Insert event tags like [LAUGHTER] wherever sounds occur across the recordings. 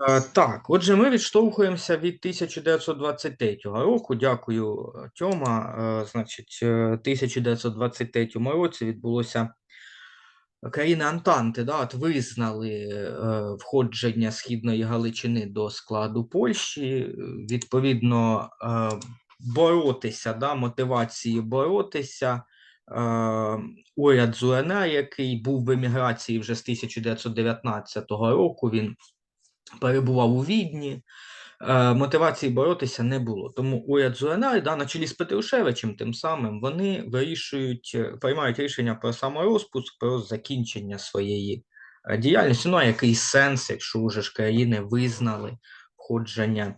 Е, Так, отже, ми відштовхуємося від 1923 року. Дякую, е, Тьома. Е, Значить, е, 1923 році відбулося країни Антанти, да, от визнали е, входження Східної Галичини до складу Польщі. Е, Відповідно, е, боротися, да, мотивації боротися. Е, уряд ЗУНР, який був в еміграції вже з 1919 року, він перебував у Відні. Е, мотивації боротися не було. Тому уряд зуенарда да, на чолі з Петрушевичем, тим самим вони вирішують, е, приймають рішення про саморозпуск, про закінчення своєї е, діяльності. Ну а який сенс, якщо вже ж країни визнали входження,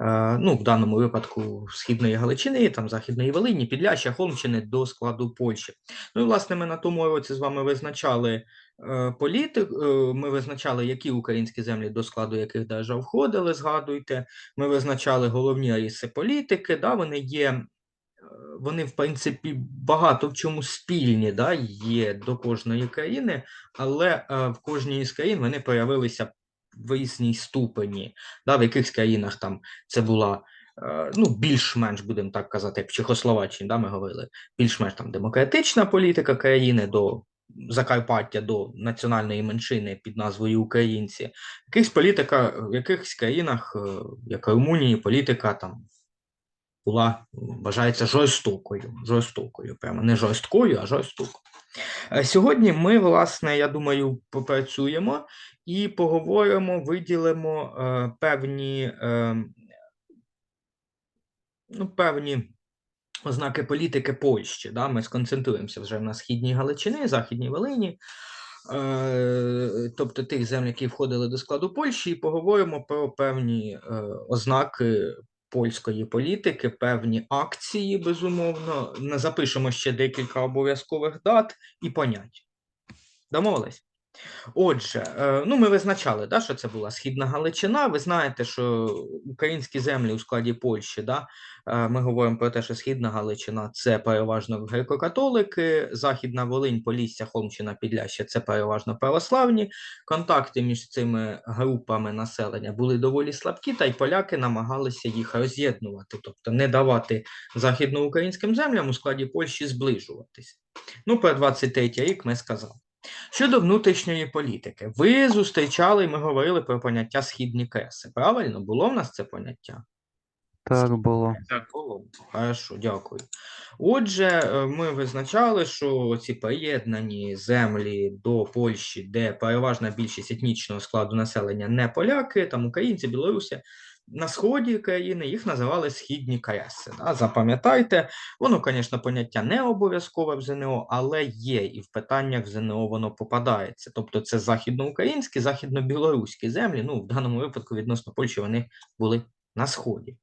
е, ну в даному випадку Східної Галичини, там Західної Волині, Підляща, Холмщини до складу Польщі. Ну і власне ми на тому році з вами визначали е, політик, е, ми визначали, які українські землі до складу яких держав входили, згадуйте. Ми визначали головні риси політики, да, вони є. Вони, в принципі, багато в чому спільні да, є до кожної країни, але в кожній із країн вони проявилися в різній ступені. Да, в якихось країнах там це була е, ну, більш-менш, будемо так казати, як в Чехословаччині, да, ми говорили, більш-менш там демократична політика країни до Закарпаття до національної меншини під назвою Українці. Якихось політика в якихось країнах, е, як Румунії, політика там була, вважається жорстокою. Жорстокою, прямо не жорсткою, а жорстокою. Е, Сьогодні ми, власне, я думаю, попрацюємо і поговоримо, виділимо е, певні, е, ну, певні ознаки політики Польщі. Да? Ми сконцентруємося вже на східній Галичині, Західній Волині, е, тобто тих земель, які входили до складу Польщі, і поговоримо про певні е, ознаки польської політики, певні акції, безумовно. Запишемо ще декілька обов'язкових дат і понять. Домовились? Отже, е, ну ми визначали, да, що це була Східна Галичина. Ви знаєте, що українські землі у складі Польщі, да, е, ми говоримо про те, що Східна Галичина це переважно греко-католики, Західна Волинь, Полісся, Холмщина, Підляща це переважно православні. Контакти між цими групами населення були доволі слабкі, та й поляки намагалися їх роз'єднувати, тобто не давати західноукраїнським землям у складі Польщі зближуватись. Ну, про 23 рік ми сказали. Щодо внутрішньої політики, ви зустрічали і ми говорили про поняття східні креси. Правильно, було в нас це поняття? Так було. Так, було. Хорошо, дякую. Отже, е, ми визначали, що ці приєднані землі до Польщі, де переважна більшість етнічного складу населення не поляки, там українці, білоруси, на сході країни їх називали східні креси. Да? Запам'ятайте, воно, звісно, поняття не обов'язкове в ЗНО, але є, і в питаннях ЗНО воно попадається. Тобто це західноукраїнські, західно-білоруські землі. Ну, в даному випадку відносно Польщі вони були на сході.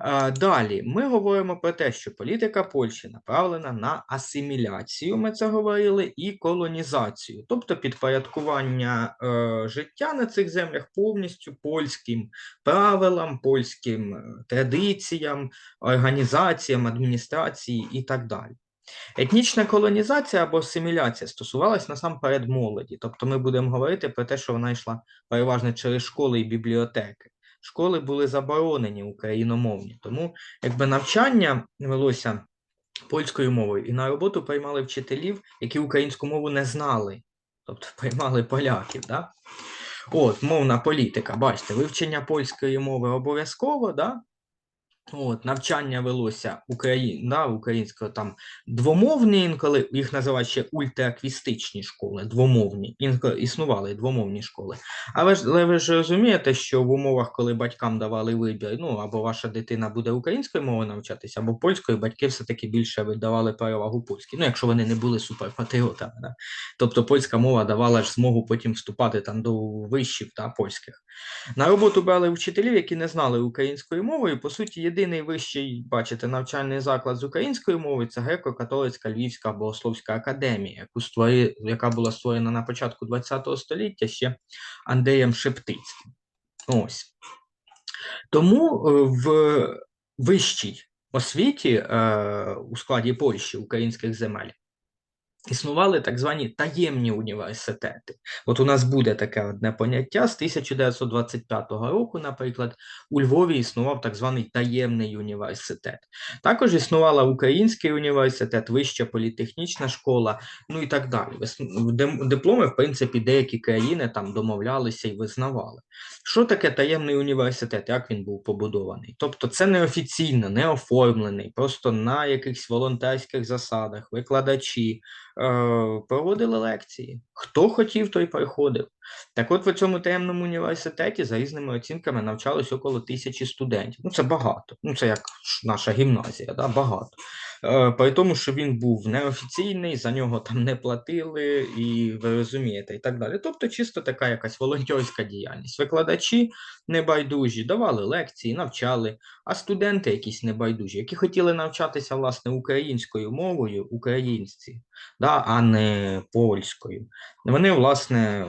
Е, Далі ми говоримо про те, що політика Польщі направлена на асиміляцію, ми це говорили, і колонізацію, тобто підпорядкування е, життя на цих землях повністю польським правилам, польським е, традиціям, організаціям, адміністрації і так далі. Етнічна колонізація або асиміляція стосувалась насамперед молоді, тобто ми будемо говорити про те, що вона йшла переважно через школи і бібліотеки. Школи були заборонені україномовні, тому якби навчання велося польською мовою, і на роботу приймали вчителів, які українську мову не знали, тобто [LAUGHS] приймали поляків. Да? От, мовна політика, бачите, вивчення польської мови обов'язково, да? От, навчання велося Україн, да, українського там двомовні інколи, їх називають ще ультрааквістичні школи, двомовні, інколи існували двомовні школи. Але ж але ви ж розумієте, що в умовах, коли батькам давали вибір, ну або ваша дитина буде українською мовою навчатися, або польською, батьки все-таки більше видавали перевагу польській. Ну, якщо вони не були суперпатріотами. Да? Тобто польська мова давала ж змогу потім вступати там до вишів та польських. На роботу брали вчителів, які не знали української мови, і по суті, єдиний вищий, бачите, навчальний заклад з української мови це греко-католицька Львівська богословська академія, яку створі... яка була створена на початку ХХ століття ще Андрієм Шептицьким. Ось. Тому е, в вищій освіті е, у складі Польщі українських земель існували так звані таємні університети. От у нас буде таке одне поняття з 1925 року, наприклад, у Львові існував так званий таємний університет. Також існувала Український університет, Вища політехнічна школа, ну і так далі. Дипломи, в принципі, деякі країни там домовлялися і визнавали. Що таке таємний університет? Як він був побудований? Тобто, це неофіційно, не оформлений, просто на якихось волонтерських засадах, викладачі проводили лекції. Хто хотів, той приходив. Так от в цьому таємному університеті за різними оцінками навчалось около тисячі студентів. Ну, це багато. Ну, це як наша гімназія, да? багато. Е, При тому, що він був неофіційний, за нього там не платили, і ви розумієте, і так далі. Тобто, чисто така якась волонтерська діяльність. Викладачі небайдужі, давали лекції, навчали, а студенти якісь небайдужі, які хотіли навчатися власне українською мовою, українці, да, а не польською. Вони, власне,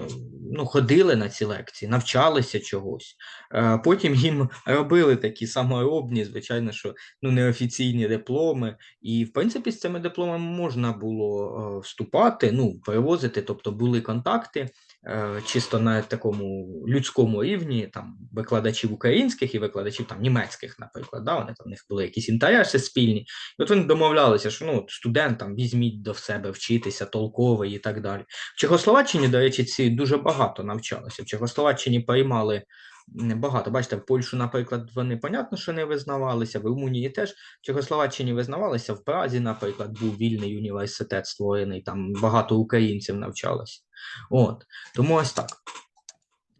ну, ходили на ці лекції, навчалися чогось. Е, Потім їм робили такі саморобні, звичайно, що ну, неофіційні дипломи. І, в принципі, з цими дипломами можна було е, вступати, ну, перевозити, тобто були контакти е, чисто на такому людському рівні, там викладачів українських і викладачів там німецьких, наприклад, да, вони там в них були якісь інтереси спільні. І от вони домовлялися, що ну, студентам візьміть до себе вчитися, толковий і так далі. В Чехословаччині, до речі, ці дуже багато навчалися. В Чехословаччині приймали багато. Бачите, в Польщу, наприклад, вони понятно, що не визнавалися, в Румунії теж. В Чехословаччині визнавалися, в Празі, наприклад, був вільний університет створений, там багато українців навчалося. От, тому ось так.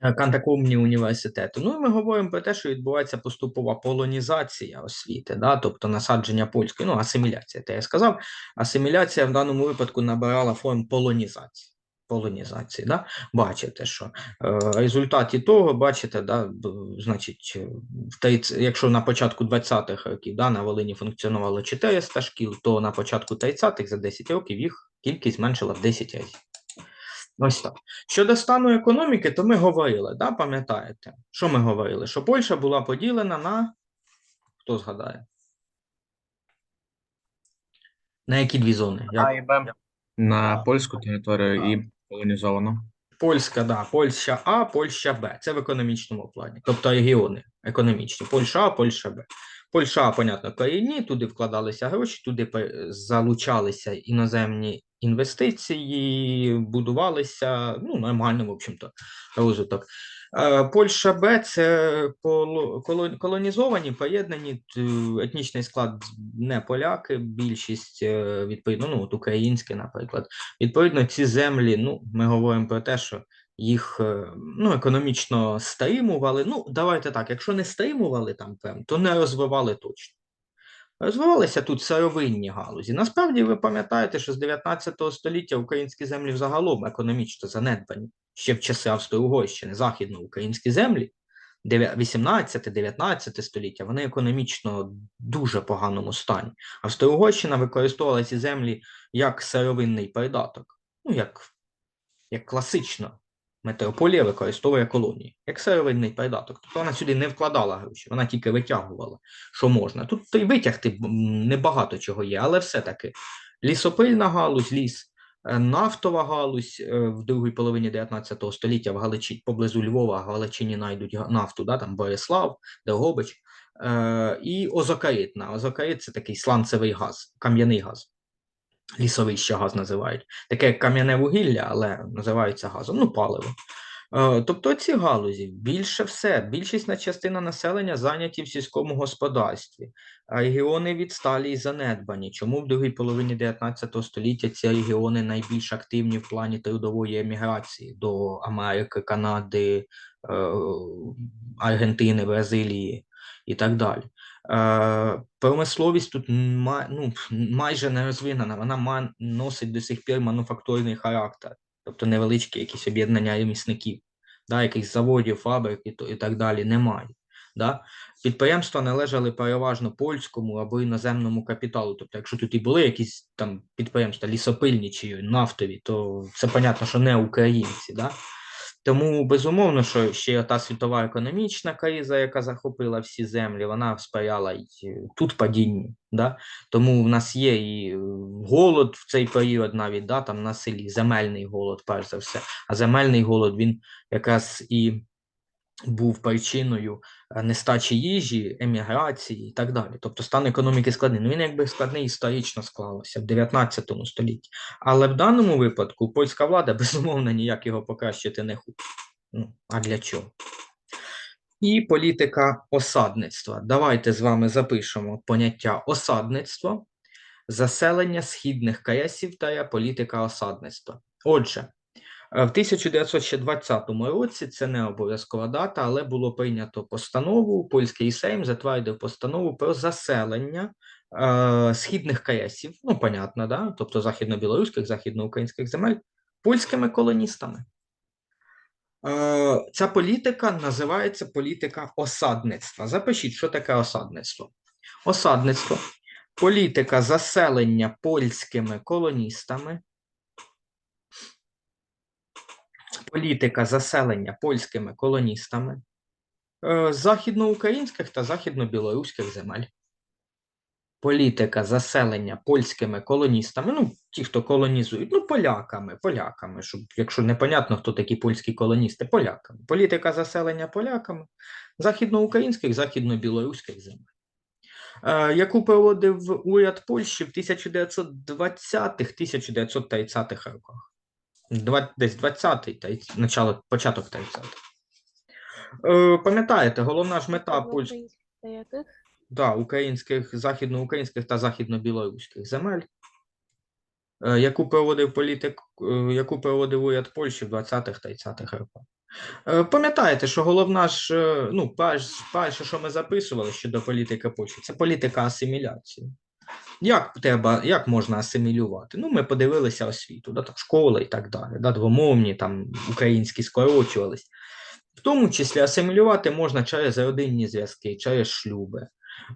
Е, Кантакомні університети. Ну і ми говоримо про те, що відбувається поступова полонізація освіти, да? тобто насадження польської, ну, асиміляція, те я сказав. Асиміляція в даному випадку набирала форм полонізації. Полонізації, да? Бачите, що е, результаті того, бачите, да, значить, е, в 30, якщо на початку 20-х років да, на Волині функціонувало 400 шкіл, то на початку 30-х за 10 років їх кількість зменшила в 10 разів. Ось так. Щодо стану економіки, то ми говорили, да, пам'ятаєте? Що ми говорили? Що Польща була поділена на. Хто згадає? На які дві зони? Як? На польську територію і колонізовано. Польська, да, Польща А, Польща Б. Це в економічному плані. Тобто регіони економічні. Польща А, Польща Б. Польща, понятно, корінні, туди вкладалися гроші, туди залучалися іноземні інвестиції, будувалися, ну, нормально, в общем-то, розвиток. Е, Польща Б це колонізовані, поєднані етнічний склад не поляки, більшість е, відповідно, ну, от українське, наприклад. Відповідно, ці землі, ну, ми говоримо про те, що їх е, ну, економічно стримували. Ну, давайте так, якщо не стримували там, прям, то не розвивали точно. Розвивалися тут сировинні галузі. Насправді ви пам'ятаєте, що з 19 століття українські землі взагалом економічно занедбані ще в часи Австро-Угорщини, західноукраїнські землі, 18-19 століття, вони економічно в дуже поганому стані. Австро-Угорщина використовувала ці землі як сировинний придаток, ну як, як класично. Метрополія використовує колонії як сировинний придаток. Тобто вона сюди не вкладала гроші, вона тільки витягувала, що можна. Тут й витягти небагато чого є, але все-таки лісопильна галузь, ліс, нафтова галузь е, в другій половині 19 століття в Галичі поблизу Львова, в Галичині знайдуть нафту, да, там Борислав, Дрогобич, е, і озокаїтна. Озокарит це такий сланцевий газ, кам'яний газ. Лісовий ще газ називають. Таке кам'яне вугілля, але називається газом, ну, паливо. Е, Тобто ці галузі більше все, більшісна частина населення зайняті в сільському господарстві, а регіони відсталі і занедбані. Чому в другій половині 19 століття ці регіони найбільш активні в плані трудової еміграції до Америки, Канади, е, Аргентини, Бразилії і так далі. Е, Промисловість тут ну, майже не розвинена, вона носить до сих пір мануфактурний характер, тобто невеличкі якісь об'єднання ремісників, да, якихось заводів, фабрик і, то- і так далі немає. Да? Підприємства належали переважно польському або іноземному капіталу. Тобто, якщо тут і були якісь там підприємства лісопильні чи нафтові, то це понятно, що не українці. Да? Тому безумовно, що ще та світова економічна криза, яка захопила всі землі, вона сприяла й тут падінню. Да? Тому в нас є і е, голод в цей період навіть да, там на селі, земельний голод, перш за все. А земельний голод він якраз і був причиною е, нестачі їжі, еміграції і так далі. Тобто стан економіки складний. Ну він якби складний історично склалося в 19 столітті. Але в даному випадку польська влада [LAUGHS] безумовно ніяк його покращити не хоче. Ну, а для чого? І політика осадництва. Давайте з вами запишемо поняття осадництва, заселення східних кресів та політика осадництва. Отже, в 1920 році це не обов'язкова дата, але було прийнято постанову. Польський Сейм затвердив постанову про заселення е, східних кресів, ну, понятно, да? тобто західно-білоруських, західноукраїнських земель, польськими колоністами. Е, Ця політика називається політика осадництва. Запишіть, що таке осадництво. Осадництво політика заселення польськими колоністами. Політика заселення польськими колоністами е, західноукраїнських та західно-білоруських земель. Політика заселення польськими колоністами, ну, ті, хто колонізують, ну, поляками, поляками, щоб, якщо непонятно, хто такі польські колоністи, поляками. Політика заселення поляками західноукраїнських, західно-білоруських земель. Е, яку проводив уряд Польщі в 1920-1930-х роках. Десь 20-й, та начало, початок 30-х. Е, Пам'ятаєте, головна ж мета польських та да, українських, західноукраїнських та західно-білоруських земель, е, яку проводив політик, е, яку проводив уряд Польщі в 20-х 30-х роках. Пам'ятаєте, що головна ж, ну, перше, що ми записували щодо політики Польщі, це політика асиміляції. Як треба, як можна асимілювати? Ну, ми подивилися освіту, да, там, школи і так далі, да, двомовні, там, українські скорочувались. В тому числі асимілювати можна через родинні зв'язки, через шлюби.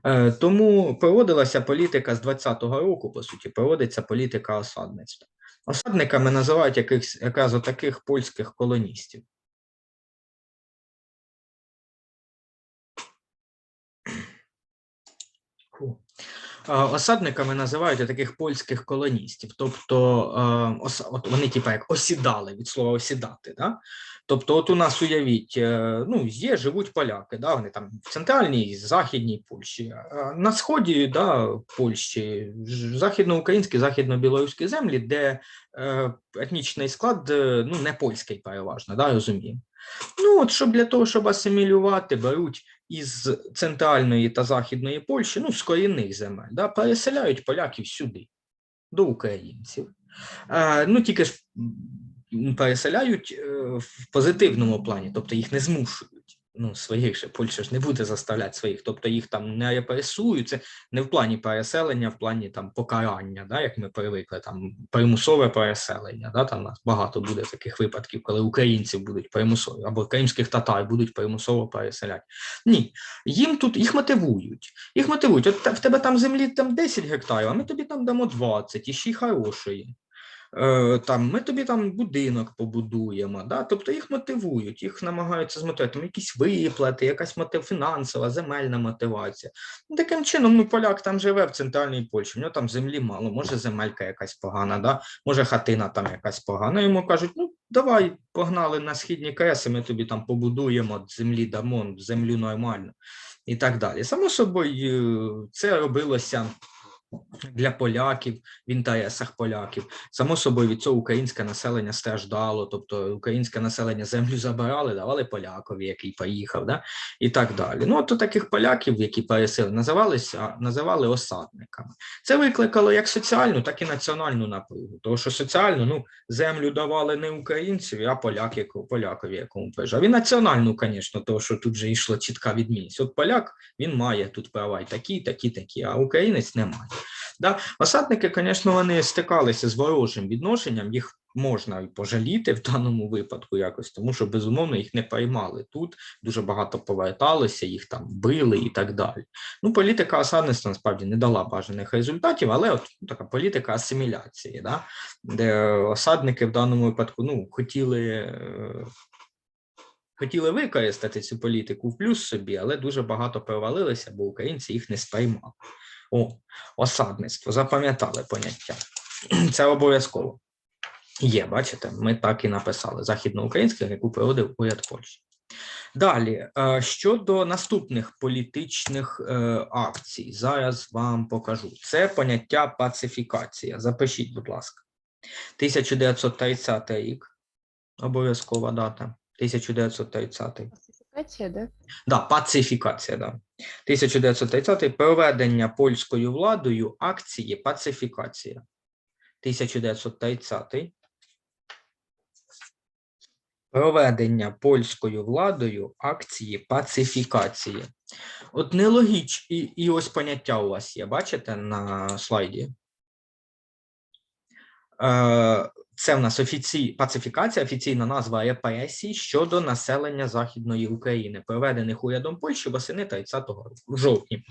Е, тому проводилася політика з 20-го року, по суті, проводиться політика осадництва. Осадниками називають якихось, якраз отаких польських колоністів. Фу. Е, Осадниками називають таких польських колоністів, тобто е, от вони, типа, як осідали від слова осідати. Да? Тобто, от у нас уявіть, е, ну, є, живуть поляки, да? вони там в центральній західній Польщі, на сході да, Польщі, західноукраїнські, західно-білоруські землі, де етнічний склад ну, не польський переважно, да, розуміємо. Ну, от щоб для того, щоб асимілювати, беруть із центральної та західної Польщі, ну, з корінних земель, да, переселяють поляків сюди, до українців. Е, ну, тільки ж переселяють е, в позитивному плані, тобто їх не змушують. Ну, своїх же Польща ж не буде заставляти своїх, тобто їх там не репресують. Це не в плані переселення, в плані там покарання, да, як ми привикли, там примусове переселення. Да, там у нас багато буде таких випадків, коли українців будуть примусово, або кримських татар будуть примусово переселяти. Ні, їм тут їх мотивують. Їх мотивують. От в тебе там землі там 10 гектарів, а ми тобі там дамо 20, і ще й хорошої. Е, там, ми тобі там будинок побудуємо. Да? Тобто їх мотивують, їх намагаються змотивувати. Там якісь виплати, якась мотив, фінансова, земельна мотивація. Ну, Таким чином, ну, поляк там живе в центральній Польщі, в нього там землі мало, може земелька якась погана, да? може хатина там якась погана. Йому кажуть, ну давай погнали на східні креси, ми тобі там побудуємо, землі дамо, землю нормально і так далі. Само собою, е, це робилося для поляків в інтересах поляків. Само собою від цього українське населення страждало, тобто українське населення землю забирали, давали полякові, який поїхав, да? і так далі. Ну, от таких поляків, які пересили, називалися називали осадниками. Це викликало як соціальну, так і національну напругу. Тому що соціально ну, землю давали не українцеві, а поляки, полякові, якому приїжджав. І національну, звісно, тому що тут вже йшла чітка відмінність. От поляк він має тут права і такі, такі, такі, а українець не має. Да? Осадники, звісно, вони стикалися з ворожим відношенням, їх можна і пожаліти в даному випадку якось, тому що безумовно їх не приймали тут. Дуже багато поверталося, їх там били і так далі. Ну, політика осадництва насправді не дала бажаних результатів, але от ну, така політика асиміляції, да? де осадники в даному випадку ну, хотіли. е, хотіли використати цю політику в плюс собі, але дуже багато провалилися, бо українці їх не сприймали. О, осадництво, запам'ятали поняття. [CLEARS THROAT] Це обов'язково. Є, бачите, ми так і написали західноукраїнський, яку проводив уряд Польщі. Далі, е, щодо наступних політичних е, акцій, зараз вам покажу. Це поняття пацифікація. Запишіть, будь ласка. 1930 рік. Обов'язкова дата. 1930. Пацификация, да? Да, пацифікація, да. 1930 проведення польською владою акції пацифікація. 1930 проведення польською владою акції пацифікації. От нелогіч, і, і ось поняття у вас є, бачите на слайді? Е, це в нас офіцій... пацифікація, офіційна назва репресій щодо населення Західної України, проведених урядом Польщі восени 30-го року, в жовтні.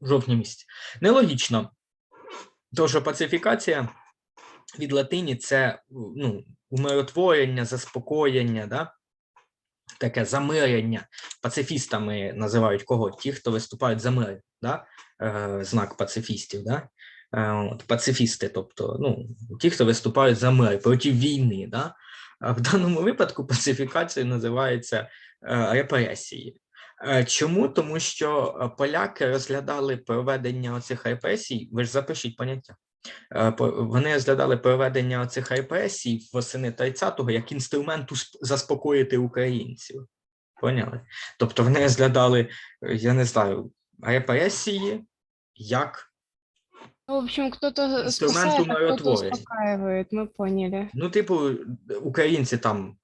В жовтні місяці. Нелогічно, тому що пацифікація від латині це ну, умиротворення, заспокоєння, да? таке замирення. Пацифістами називають кого? Ті, хто виступають за мир, да? е, знак пацифістів. Да? Е, От, пацифісти, тобто ну, ті, хто виступають за мир проти війни. Да? А в даному випадку пацифікацією називається е, репресії. Е, Чому? Тому що поляки розглядали проведення оцих репресій, ви ж запишіть поняття. Вони розглядали проведення цих репресій восени 30-го як інструмент усп- заспокоїти українців. Поняли? Тобто вони розглядали, я не знаю, репресії як в общем, кто-то Инструмент спасает, а кто-то успокаивает, мы поняли. Ну, типу, українці там,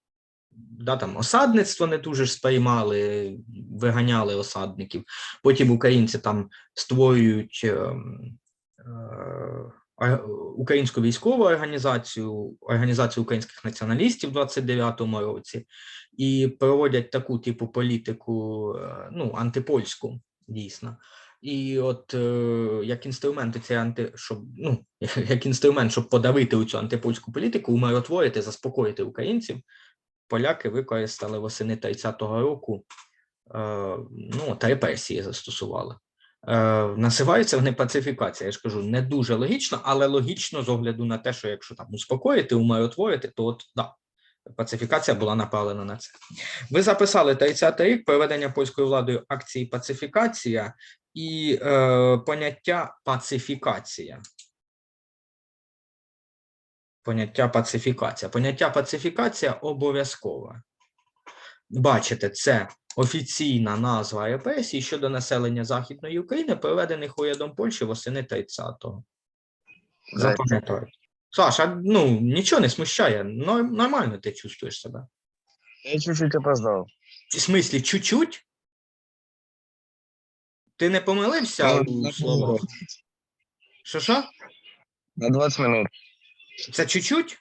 да, там осадництво не дуже ж сприймали, виганяли осадників. Потім українці там створюють ем, е, українську військову організацію, організацію українських націоналістів в 29-му році, і проводять таку типу політику, е, ну, антипольську, дійсно. І от е, як інструмент ці анти, щоб ну [LAUGHS] як інструмент, щоб подавити цю антипольську політику, умиротворити, заспокоїти українців, поляки використали восени 30-го року е, ну, та репресії застосували. Е, називаються вони пацифікація. Я ж кажу, не дуже логічно, але логічно з огляду на те, що якщо там успокоїти, умиротворити, то от да, пацифікація була направлена на це. Ви записали 30-й рік проведення польською владою акції пацифікація і е, поняття пацифікація. Поняття пацифікація. Поняття пацифікація обов'язкове. Бачите, це офіційна назва репресій щодо населення Західної України, проведених урядом Польщі восени 30-го. Запам'ятайте. Саша, ну нічого не смущає. нор- Нормально ти чувствуєш себе. Я чуть-чуть опоздал. В смислі, чуть-чуть? Ти не помилився у словах? Що що? На 20 минут. Це чуть-чуть?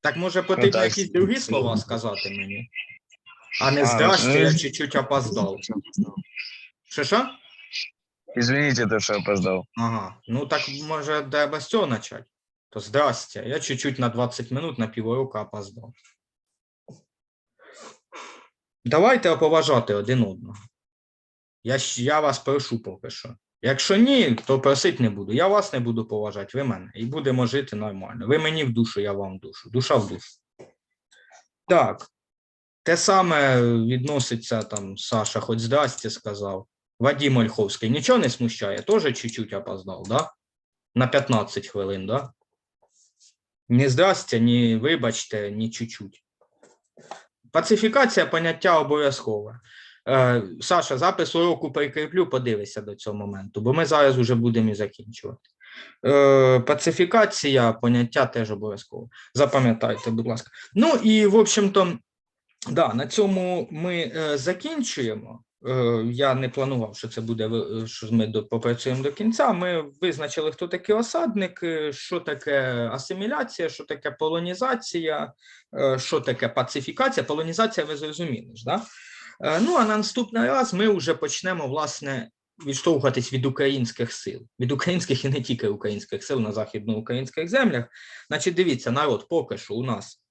Так може потрібно так. якісь другі слова сказати мені? А не А, здрасте, ну, я чуть-чуть опоздав. Що що? Извините, то, что опоздал. Ага. Ну так може треба з цього почати. То здрасте, я чуть-чуть на 20 минут на півроку опоздав. Давайте поважати один одного. Я, я вас прошу поки що. Якщо ні, то просити не буду. Я вас не буду поважати, ви мене. І будемо жити нормально. Ви мені в душу, я вам в душу. Душа в душу. Так. Те саме відноситься там Саша, хоч здрасте сказав. Вадим Ольховський нічого не смущає, теж чуть-чуть опоздав, да? На 15 хвилин, да? Ні здрасте, ні вибачте, ні чуть-чуть. Пацифікація поняття обов'язкове. Е, Саша, запис уроку прикріплю, подивися до цього моменту, бо ми зараз вже будемо і закінчувати. Е, пацифікація поняття теж обов'язково. Запам'ятайте, будь ласка. Ну і, в общем-то, да, на цьому ми е, закінчуємо. Е, я не планував, що це буде е, що ми попрацюємо до кінця. Ми визначили, хто такий осадник, е, що таке асиміляція, що таке полонізація, що таке пацифікація. Полонізація, ви зрозуміли да? Ну а на наступний раз ми вже почнемо власне відштовхуватись від українських сил, від українських і не тільки українських сил на західноукраїнських землях. Значить, дивіться, народ, поки що у нас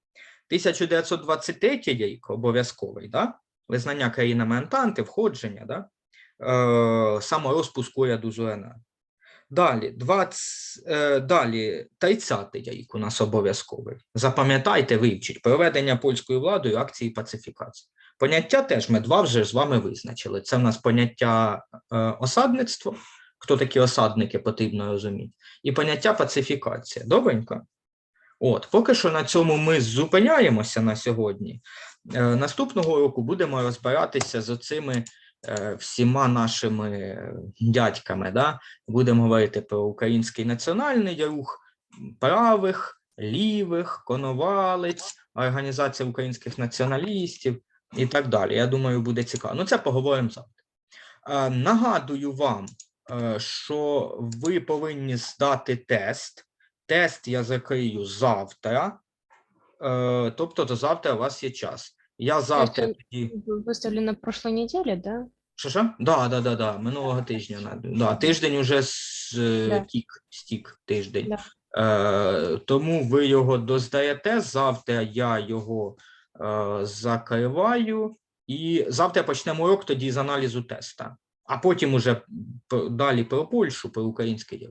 1923 рік обов'язковий, да? Визнання країнами Антанти, входження, да? е, саморозпуск уряду з УНР. Далі, 20, е, далі 30 рік у нас обов'язковий. Запам'ятайте, вивчіть проведення польською владою акції пацифікації. Поняття теж ми два вже з вами визначили. Це в нас поняття е, осадництво. Хто такі осадники, потрібно розуміти, і поняття пацифікація. Добренько? От, поки що на цьому ми зупиняємося на сьогодні. Е, наступного року будемо розбиратися з оцими е, всіма нашими дядьками. Да? Будемо говорити про український національний рух правих, лівих, коновалець, організація українських націоналістів і так далі. Я думаю, буде цікаво. Ну, це поговоримо завтра. Е, Нагадую вам, що ви повинні здати тест. Тест я закрию завтра. Тобто до завтра у вас є час. Я завтра він- тоді. Вы на прошлой неделе, да? Що що? Да, да, да, да. Минулого тижня. на- Да, тиждень уже з Да. тік, стік тиждень. Да. Е, тому ви його доздаєте. Завтра я його е, закриваю. І завтра почнемо урок тоді з аналізу теста. А потім уже п- далі про Польщу, про український діл.